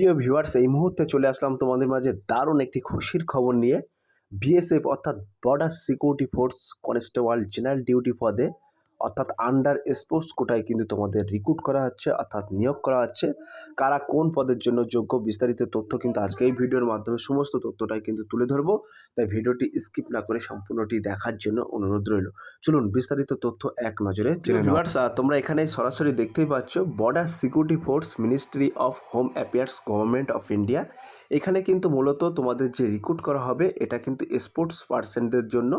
প্রিয় ভিউয়ার্স এই মুহূর্তে চলে আসলাম তোমাদের মাঝে দারুণ একটি খুশির খবর নিয়ে। বিএসএফ অর্থাৎ border security force constable general duty পদে অর্থাৎ আন্ডার স্পোর্টস কোটায় কিন্তু তোমাদের রিক্রুট করা হচ্ছে অর্থাৎ নিয়োগ করা হচ্ছে। কারা কোন পদের জন্য যোগ্য বিস্তারিত তথ্য কিন্তু আজকে এই ভিডিওর মাধ্যমে সমস্ত তথ্যটাই কিন্তু তুলে ধরবো। তাই ভিডিওটি স্কিপ না করে সম্পূর্ণটি দেখার জন্য অনুরোধ রইল। চলুন বিস্তারিত তথ্য এক নজরে ভিউয়ার্স তোমরা এখানে সরাসরি দেখতেই পাচ্ছ border security force ministry of home affairs government of India এখানে কিন্তু মূলত তোমাদের যে রিক্রুট করা হবে এটা কিন্তু স্পোর্টস পার্সনদের জন্য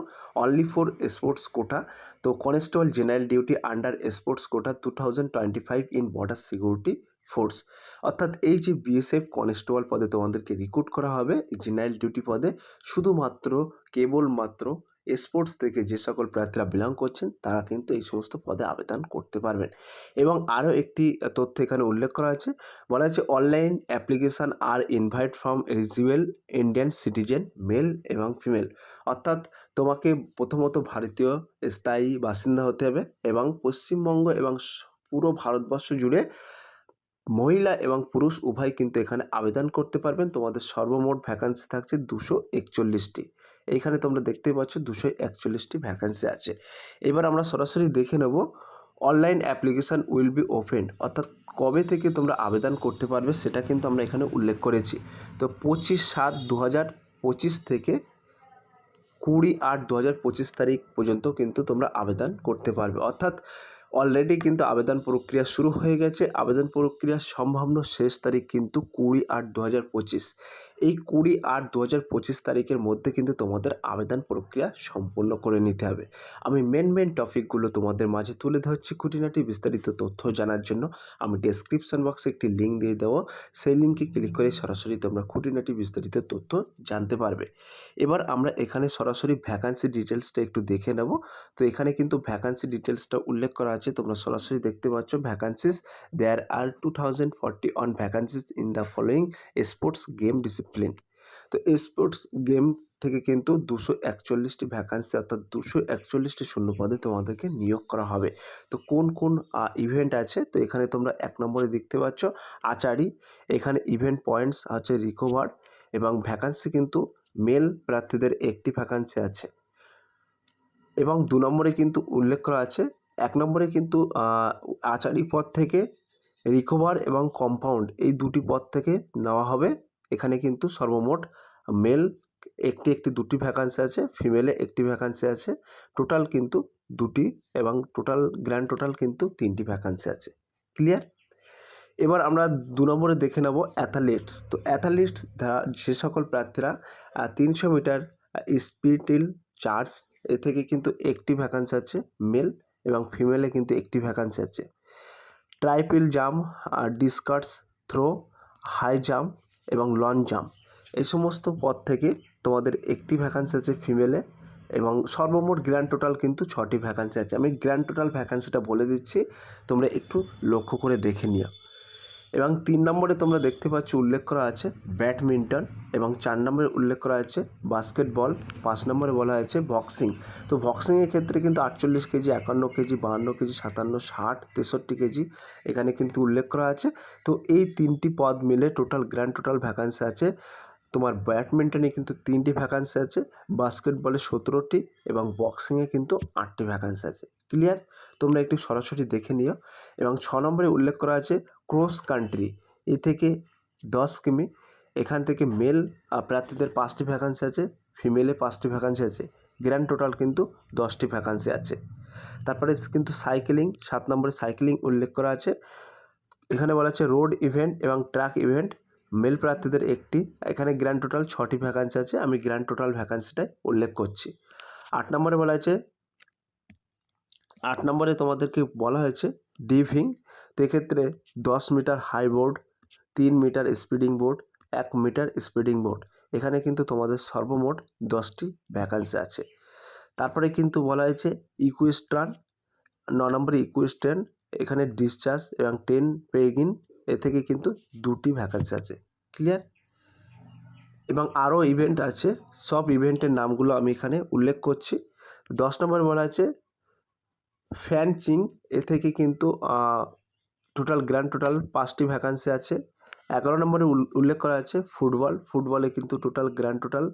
অনলি ফর স্পোর্টস কোটা তো constable general duty under sports quota two thousand twenty five in border security force অর্থাৎ এই যে বিএসএফ কনস্টেবল পদে তোমাদেরকে রিক্রুট করা হবে জেনারেল ডিউটি পদে শুধুমাত্র, কেবলমাত্র স্পোর্টস থেকে যে সকল প্রার্থীরা বিলং করছেন, তারা কিন্তু এই সমস্ত পদে আবেদন করতে পারবেন। এবং আরও একটি তথ্য এখানে উল্লেখ করা আছে বলা হয়েছে, online application R invite from eligible Indian citizen male এবং ফিমেল অর্থাৎ তোমাকে প্রথমত ভারতীয় স্থায়ী বাসিন্দা হতে হবে এবং পশ্চিমবঙ্গ এবং পুরো ভারতবর্ষ জুড়ে মহিলা এবং পুরুষ উভয় কিন্তু এখানে আবেদন করতে পারবেন। তোমাদের সর্বমোট ভ্যাকান্সি থাকছে দুশো একচল্লিশটি। এইখানে তোমরা দেখতেই পাচ্ছ দুশো একচল্লিশটি ভ্যাকান্সি আছে। এবার আমরা সরাসরি দেখে নেব online application will be open অর্থাৎ কবে থেকে তোমরা আবেদন করতে পারবে সেটা কিন্তু আমরা এখানে উল্লেখ করেছি। তো পঁচিশ সাত দু পঁচিশ থেকে কুড়ি আট দু পঁচিশ তারিখ পর্যন্ত কিন্তু তোমরা আবেদন করতে পারবে। অর্থাৎ অলরেডি কিন্তু আবেদন প্রক্রিয়া শুরু হয়ে গেছে। আবেদন প্রক্রিয়ার সম্ভাব্য শেষ তারিখ কিন্তু কুড়ি আট দু হাজার পঁচিশ। এই কুড়ি আট দু হাজার পঁচিশ তারিখের মধ্যে কিন্তু তোমাদের আবেদন প্রক্রিয়া সম্পূর্ণ করে নিতে হবে। আমি মেন মেন টপিকগুলো তোমাদের মাঝে তুলে ধরছি খুঁটিনাটি বিস্তারিত তথ্য জানার জন্য। আমি ডেসক্রিপশন বক্সে একটি লিঙ্ক দিয়ে দেবো। সেই লিঙ্কে ক্লিক করে সরাসরি তোমরা খুঁটিনাটি বিস্তারিত তথ্য জানতে পারবে। এবার আমরা এখানে সরাসরি ভ্যাকান্সি ডিটেলসটা একটু দেখে নেব। তো এখানে কিন্তু ভ্যাকান্সি ডিটেলসটা উল্লেখ করা আছে। তোমরা সরাসরি দেখতে পাচ্ছ vacancies there are two thousand forty on vacancies in the following sports game discipline তো স্পোর্টস গেম থেকে কিন্তু দুশো একচল্লিশটি ভ্যাকান্সি অর্থাৎ দুশো একচল্লিশটি শূন্যপদে তোমাদেরকে নিয়োগ করা হবে। তো কোন কোন ইভেন্ট আছে? তো এখানে তোমরা এক নম্বরে দেখতে পাচ্ছ আচারি, এখানে ইভেন্ট পয়েন্টস আছে রিকভার এবং ভ্যাকান্সি কিন্তু মেল প্রার্থীদের একটি ভ্যাকান্সি আছে। এবং দু নম্বরে কিন্তু উল্লেখ করা আছে, এক নম্বরে কিন্তু আচারি পদ থেকে রিকভার এবং কম্পাউন্ড এই দুটি পদ থেকে নেওয়া হবে। এখানে কিন্তু সর্বমোট মেল একটি একটি দুটি ভ্যাকান্সি আছে ফিমেলে একটি ভ্যাকান্সি আছে টোটাল কিন্তু দুটি এবং টোটাল গ্র্যান্ড টোটাল কিন্তু তিনটি ভ্যাকান্সি আছে। ক্লিয়ার এবার আমরা দু নম্বরে দেখে নেব অ্যাথালিটস তো অ্যাথালিটস যে সকল প্রার্থীরা তিনশো মিটার স্পিটিল চার্জ এ থেকে কিন্তু একটি ভ্যাকান্সি আছে মেল এবং ফিমেলে কিন্তু একটি ভ্যাকান্সি আছে। Triple jump discus throw high jump এবং লং জাম্প এই সমস্ত পদ থেকে তোমাদের একটি ভ্যাকান্সি আছে ফিমেলে এবং সর্বমোট গ্র্যান্ড টোটাল কিন্তু ছটি ভ্যাকান্সি আছে। আমি গ্র্যান্ড টোটাল ভ্যাকান্সিটা বলে দিচ্ছি, তোমরা একটু লক্ষ্য করে দেখে নিও। এবং তিন নম্বরে তোমরা দেখতে পাচ্ছ উল্লেখ করা আছে ব্যাডমিন্টন এবং চার নম্বরে উল্লেখ করা আছে বাস্কেটবল, পাঁচ নম্বরে বলা হয়েছে বক্সিং। তো বক্সিংয়ের ক্ষেত্রে কিন্তু আটচল্লিশ কেজি, একান্ন কেজি, বাহান্ন কেজি, সাতান্ন, ষাট, তেষট্টি কেজি এখানে কিন্তু উল্লেখ করা আছে। তো এই তিনটি পদ মিলে টোটাল গ্র্যান্ড টোটাল ভ্যাকান্সি আছে। তোমার ব্যাডমিন্টনে কিন্তু তিনটি ভ্যাকান্সি আছে, বাস্কেটবলে সতেরোটি এবং বক্সিংয়ে কিন্তু আটটি ভ্যাকান্সি আছে। ক্লিয়ার তোমরা একটু সরাসরি দেখে নিও। এবং ছ নম্বরে উল্লেখ করা আছে ক্রস কান্ট্রি। এ থেকে দশ কিমি। এখান থেকে মেল প্রার্থীদের পাঁচটি ভ্যাকান্সি আছে ফিমেলে পাঁচটি ভ্যাকান্সি আছে। গ্র্যান্ড টোটাল কিন্তু দশটি ভ্যাকান্সি আছে। তারপরে কিন্তু সাইকেলিং সাত নম্বরে সাইকেলিং উল্লেখ করা আছে। এখানে বলা আছে রোড ইভেন্ট এবং ট্র্যাক ইভেন্ট মেল প্রার্থীদের একটি, এখানে গ্র্যান্ড টোটাল ছটি ভ্যাকান্সি আছে। আমি গ্র্যান্ড টোটাল ভ্যাকান্সিটাই উল্লেখ করছি। আট নম্বরে বলা আছে, আট নম্বরে তোমাদেরকে বলা হয়েছে ডিভিং এক্ষেত্রে দশ মিটার হাই বোর্ড তিন মিটার স্পিডিং বোর্ড এক মিটার স্পিডিং বোর্ড এখানে কিন্তু তোমাদের সর্বমোট দশটি ভ্যাকান্সি আছে। তারপরে কিন্তু বলা হয়েছে ইকুইস্ট্রান ন নম্বরে ইকুইস্ট্রান এখানে ডিসচার্জ এবং টেন পেগিন এ থেকে কিন্তু দুটি ভ্যাকান্সি আছে। ক্লিয়ার এবং আরও ইভেন্ট আছে, সব ইভেন্টের নামগুলো আমি এখানে উল্লেখ করছি। দশ নম্বর বলা আছে ফ্যানচিং এ থেকে কিন্তু টোটাল গ্র্যান্ড টোটাল পাঁচটি ভ্যাকান্সি আছে। এগারো নম্বরে উল- উল্লেখ করা আছে ফুটবল। ফুটবলে কিন্তু টোটাল গ্র্যান্ড টোটাল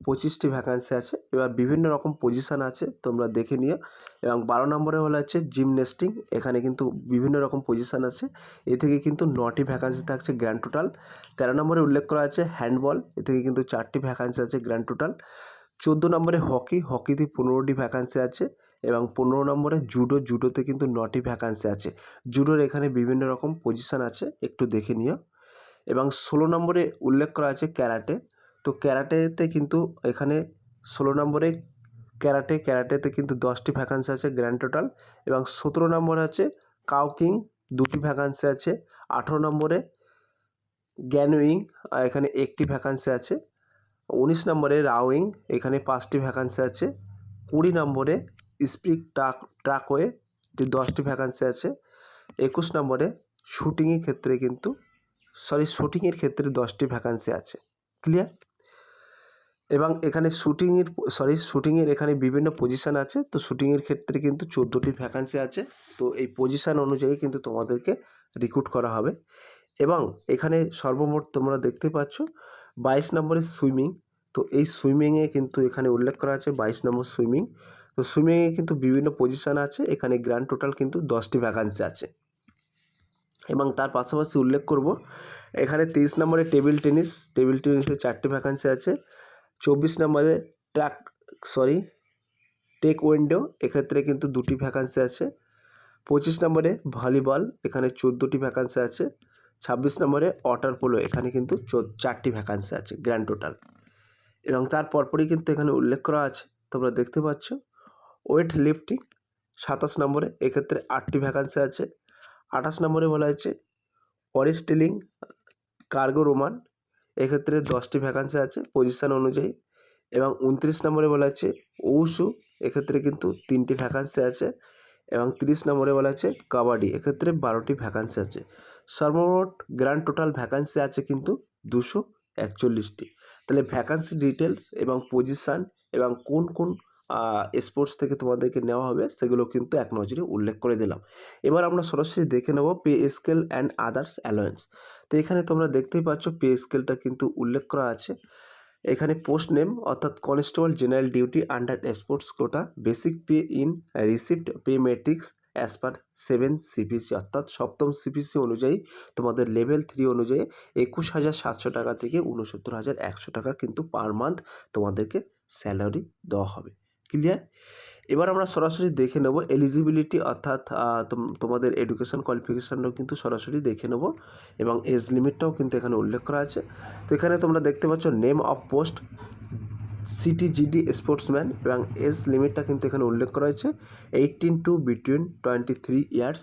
পঁচিশটি ভ্যাকান্সি আছে। এবার বিভিন্ন রকম পজিশান আছে, তোমরা দেখে নিও। এবং বারো নম্বরে হলো হচ্ছে জিমনেস্টিং এখানে কিন্তু বিভিন্ন রকম পজিশান আছে। এ থেকে কিন্তু নটি ভ্যাকান্সি থাকছে গ্র্যান্ড টোটাল তেরো নম্বরে উল্লেখ করা আছে হ্যান্ডবল এ থেকে কিন্তু চারটি ভ্যাকান্সি আছে গ্র্যান্ড টোটাল চোদ্দ নম্বরে হকি হকিতে পনেরোটি ভ্যাকান্সি আছে। এবং পনেরো নম্বরে জুডো, জুডোতে কিন্তু নটি ভ্যাকান্সি আছে। জুডোর এখানে বিভিন্ন রকম পজিশান আছে, একটু দেখে নিও। এবং ষোলো নম্বরে উল্লেখ করা আছে ক্যারাটে। তো ক্যারাটেতে কিন্তু এখানে ষোলো নম্বরে ক্যারাটে, ক্যারাটেতে কিন্তু দশটি ভ্যাকান্সি আছে গ্র্যান্ড টোটাল এবং সতেরো নম্বরে আছে কাউকিং দুটি ভ্যাকান্সি আছে। আঠেরো নম্বরে গ্যানুইং এখানে একটি ভ্যাকান্সি আছে। উনিশ নম্বরে রাউইং এখানে পাঁচটি ভ্যাকান্সি আছে। কুড়ি নম্বরে স্পিক ট্রাক ট্রাকওয়ে এটি দশটি ভ্যাকান্সি আছে, একুশ নম্বরে শুটিংয়ের ক্ষেত্রে কিন্তু সরি শুটিংয়ের ক্ষেত্রে দশটি ভ্যাকান্সি আছে ক্লিয়ার এবং এখানে শুটিংয়ের সরি শুটিংয়ের এখানে বিভিন্ন পজিশান আছে, তো শুটিংয়ের ক্ষেত্রে কিন্তু চোদ্দোটি ভ্যাকান্সি আছে, তো এই পজিশান অনুযায়ী কিন্তু তোমাদেরকে রিক্রুট করা হবে। এবং এখানে সর্বমোট তোমরা দেখতে পাচ্ছ, বাইশ নম্বরে সুইমিং তো এই সুইমিংয়ে কিন্তু এখানে উল্লেখ করা আছে, বাইশ নম্বর সুইমিং তো সুইমিংয়ে কিন্তু বিভিন্ন পজিশান আছে, এখানে গ্র্যান্ড টোটাল কিন্তু দশটি ভ্যাকান্সি আছে। এবং তার পাশাপাশি উল্লেখ করব, এখানে তেইশ নম্বরে টেবিল টেনিস টেবিল টেনিসে চারটি ভ্যাকান্সি আছে, চব্বিশ নম্বরে ট্র্যাক সরি টেক উইন্ডো এক্ষেত্রে কিন্তু দুটি ভ্যাকান্সি আছে, পঁচিশ নম্বরে ভলিবল এখানে চোদ্দোটি ভ্যাকান্সি আছে, ছাব্বিশ নম্বরে ওয়াটার পোলো এখানে কিন্তু চারটি ভ্যাকান্সি আছে গ্র্যান্ড টোটাল এবং তার পরপরই কিন্তু এখানে উল্লেখ করা আছে, তোমরা দেখতে পাচ্ছ। ওয়েট লিফটিং, সাতাশ নম্বরে এক্ষেত্রে আটটি ভ্যাকান্সি আছে। আঠাশ নম্বরে বলা হয়েছে অরিস্টিলিং কার্গো রোমান এক্ষেত্রে দশটি ভ্যাকান্সি আছে পজিশান অনুযায়ী। এবং উনত্রিশ নম্বরে বলা আছে ঔসু এক্ষেত্রে কিন্তু তিনটি ভ্যাকান্সি আছে। এবং তিরিশ নম্বরে বলা আছে কাবাডি, এক্ষেত্রে বারোটি ভ্যাকান্সি আছে। সর্বমোট গ্র্যান্ড টোটাল ভ্যাকান্সি আছে কিন্তু দুশো একচল্লিশটি। তাহলে ভ্যাকান্সি ডিটেলস এবং পজিশান এবং কোন কোন স্পোর্টস থেকে তোমাদেরকে নেওয়া হবে, সেগুলো কিন্তু এক নজরে উল্লেখ করে দিলাম। এবার আমরা সরাসরি দেখে নেব pay scale and others allowance তো এখানে তোমরা দেখতেই পাচ্ছ পে স্কেলটা কিন্তু উল্লেখ করা আছে। এখানে পোস্ট নেম অর্থাৎ constable general duty under sports quota basic pay in receipt pay matrix as per seven CPC অর্থাৎ সপ্তম সিপিসি অনুযায়ী তোমাদের লেভেল থ্রি অনুযায়ী একুশ হাজার সাতশো টাকা থেকে উনসত্তর হাজার একশো টাকা কিন্তু পার মান্থ তোমাদেরকে স্যালারি দেওয়া হবে। ক্লিয়ার এবার আমরা সরাসরি দেখে নেব এলিজিবিলিটি অর্থাৎ তোমাদের এডুকেশন কোয়ালিফিকেশানও কিন্তু সরাসরি দেখে নেব এবং এজ লিমিটটাও কিন্তু এখানে উল্লেখ করা আছে। তো এখানে তোমরা দেখতে পাচ্ছ name of post CTGD sportsman এবং এজ লিমিটটা কিন্তু এখানে উল্লেখ করা হয়েছে। Eighteen to between twenty three years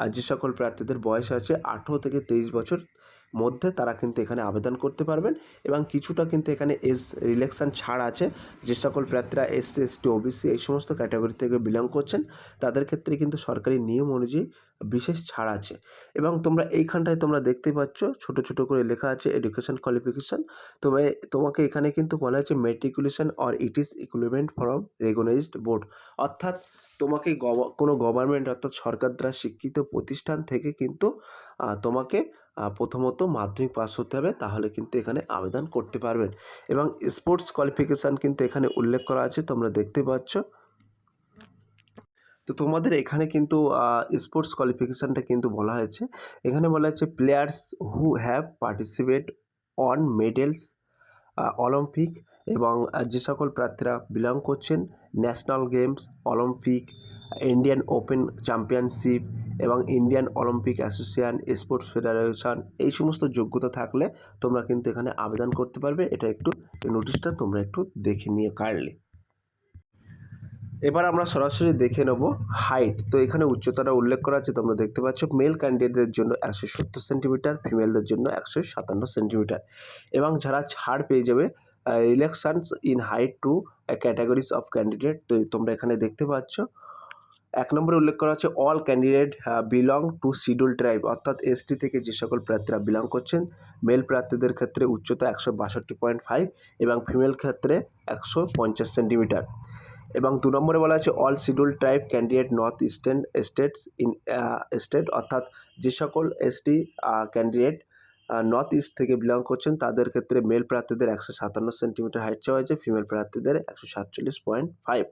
আর যে সকল প্রার্থীদের বয়স আছে আঠেরো থেকে তেইশ বছর মধ্যে তারা কিন্তু এখানে আবেদন করতে পারবেন এবং কিছুটা কিন্তু এখানে এস রিলেকশন ছাড় আছে। যে সকল প্রার্থীরা এসসি এসটি ওবিসি এই সমস্ত ক্যাটাগরি থেকে বিলং করছেন, তাদের ক্ষেত্রে কিন্তু সরকারি নিয়ম অনুযায়ী বিশেষ ছাড় আছে। এবং তোমরা এইখানটায় তোমরা দেখতে পাচ্ছ, ছোট ছোট করে লেখা আছে এডুকেশন কোয়ালিফিকেশান তবে তোমাকে এখানে কিন্তু বলা হয়েছে matriculation or it is equipment from recognised board অর্থাৎ তোমাকে কোনো গভর্নমেন্ট অর্থাৎ সরকার দ্বারা স্বীকৃত প্রতিষ্ঠান থেকে কিন্তু তোমাকে প্রথমত মাধ্যমিক পাস হতে হবে, তাহলে কিন্তু এখানে আবেদন করতে পারবেন। এবং স্পোর্টস কোয়ালিফিকেশান কিন্তু এখানে উল্লেখ করা আছে, তোমরা দেখতে পাচ্ছ। তো তোমাদের এখানে কিন্তু স্পোর্টস কোয়ালিফিকেশানটা কিন্তু বলা হয়েছে। এখানে বলা হচ্ছে players who have participate on medals Olympic এবং যে সকল প্রার্থীরা বিলং করছেন national games Olympic Indian open championship এবং Indian Olympic association, sports federation এই সমস্ত যোগ্যতা থাকলে তোমরা কিন্তু এখানে আবেদন করতে পারবে। এটা একটু নোটিশটা তোমরা একটু দেখে নিয়ে কাটলে এবার আমরা সরাসরি দেখে নেব হাইট। তো এখানে উচ্চতাটা উল্লেখ করা আছে, তোমরা দেখতে পাচ্ছ। মেল ক্যান্ডিডেটদের জন্য একশো সত্তর সেন্টিমিটার, ফিমেলদের জন্য একশো সাতান্ন সেন্টিমিটার। এবং যারা ছাড় পেয়ে যাবে relaxations in height two categories of candidate, তো তোমরা এখানে দেখতে পাচ্ছ। এক নম্বরে উল্লেখ করা হচ্ছে all candidate belong to schedule tribe অর্থাৎ এসটি থেকে যে সকল প্রার্থীরা বিলং করছেন মেল প্রার্থীদের ক্ষেত্রে উচ্চতা একশো বাষট্টি পয়েন্ট ফাইভ এবং ফিমেল ক্ষেত্রে একশো পঞ্চাশ সেন্টিমিটার এবং দু নম্বরে বলা আছে all schedule tribe candidate north eastern states in state অর্থাৎ যে সকল এসটি ক্যান্ডিডেট নর্থ ইস্ট থেকে বিলং করছেন, তাদের ক্ষেত্রে মেল প্রার্থীদের একশো সাতান্ন সেন্টিমিটার হাইট চাওয়া হয়েছে ফিমেল প্রার্থীদের একশো সাতচল্লিশ পয়েন্ট ফাইভ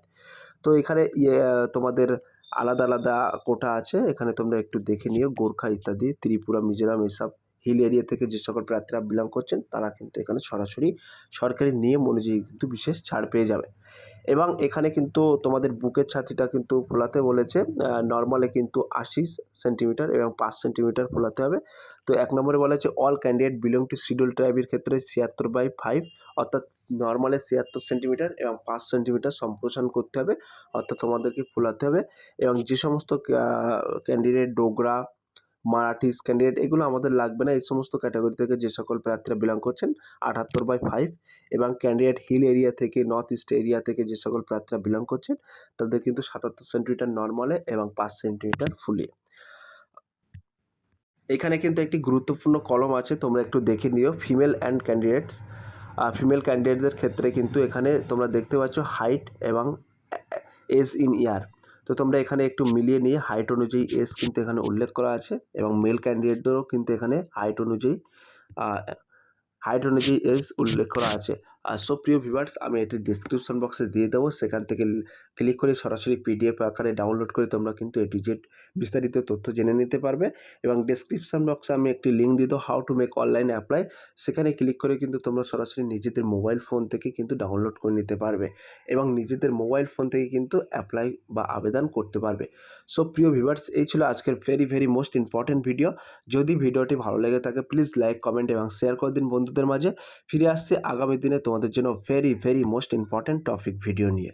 তো এখানে ইয়ে তোমাদের আলাদা আলাদা কোটা আছে এখানে তোমরা একটু দেখে নিও গোর্খা ইত্যাদি ত্রিপুরা মিজোরাম এসব। হিল এরিয়া থেকে যে সকল প্রার্থীরা বিলং করছেন, তারা কিন্তু এখানে সরাসরি সরকারি নিয়ম অনুযায়ী কিন্তু বিশেষ ছাড় পেয়ে যাবে। এবং এখানে কিন্তু তোমাদের বুকের ছাতিটা কিন্তু ফোলাতে বলেছে নর্মালে কিন্তু আশি সেন্টিমিটার এবং পাঁচ সেন্টিমিটার ফোলাতে হবে। তো এক নম্বরে বলা হচ্ছে all candidate belong to schedule ট্রাইবের ক্ষেত্রে ছিয়াত্তর বাই ফাইভ অর্থাৎ নর্মালে ছিয়াত্তর সেন্টিমিটার এবং পাঁচ সেন্টিমিটার সম্প্রসারণ করতে হবে, অর্থাৎ তোমাদেরকে ফোলাতে হবে। এবং যে সমস্ত ক্যান্ডিডেট ডোগরা মারাঠিস ক্যান্ডিডেট এগুলো আমাদের লাগবে না। এই সমস্ত ক্যাটাগরি থেকে যে সকল প্রার্থীরা বিলং করছেন, আটাত্তর বাই ফাইভ এবং ক্যান্ডিডেট হিল এরিয়া থেকে নর্থ ইস্ট এরিয়া থেকে যে সকল প্রার্থীরা বিলং করছেন, তাদের কিন্তু সাতাত্তর সেন্টিমিটার নর্মালে এবং পাঁচ সেন্টিমিটার ফুলিয়ে এখানে কিন্তু একটি গুরুত্বপূর্ণ কলম আছে, তোমরা একটু দেখে নিও। ফিমেল অ্যান্ড ক্যান্ডিডেটস ফিমেল ক্যান্ডিডেটসদের ক্ষেত্রে কিন্তু এখানে তোমরা দেখতে পাচ্ছ হাইট এবং এজ ইন ইয়ার তো তোমরা এখানে একটু মিলিয়ে নিয়ে হাইট অনুযায়ী এস কিন্তু এখানে উল্লেখ করা আছে এবং মেল ক্যান্ডিডেটদেরও কিন্তু এখানে হাইট অনুযায়ী হাইট অনুযায়ী এজ উল্লেখ করা আছে। আর সব প্রিয় আমি এটি ডিসক্রিপশন বক্সে দিয়ে দেবো। সেখান থেকে ক্লিক করে সরাসরি পিডিএফ আকারে ডাউনলোড করে তোমরা কিন্তু এ টু জেড বিস্তারিত তথ্য জেনে নিতে পারবে। এবং ডিসক্রিপশন বক্সে আমি একটি লিঙ্ক দিয়ে দেবো how to make online apply সেখানে ক্লিক করে কিন্তু তোমরা সরাসরি নিজেদের মোবাইল ফোন থেকে কিন্তু ডাউনলোড করে নিতে পারবে এবং নিজেদের মোবাইল ফোন থেকে কিন্তু অ্যাপ্লাই বা আবেদন করতে পারবে। সো প্রিয় ভিউয়ার্স এই ছিল আজকের very very most important video যদি ভিডিওটি ভালো লেগে থাকে প্লিজ লাইক কমেন্ট এবং শেয়ার করে দিন বন্ধুদের মাঝে। ফিরে আসছে আগামী দিনে তোমাদের জন্য very very most important topic video নিয়ে।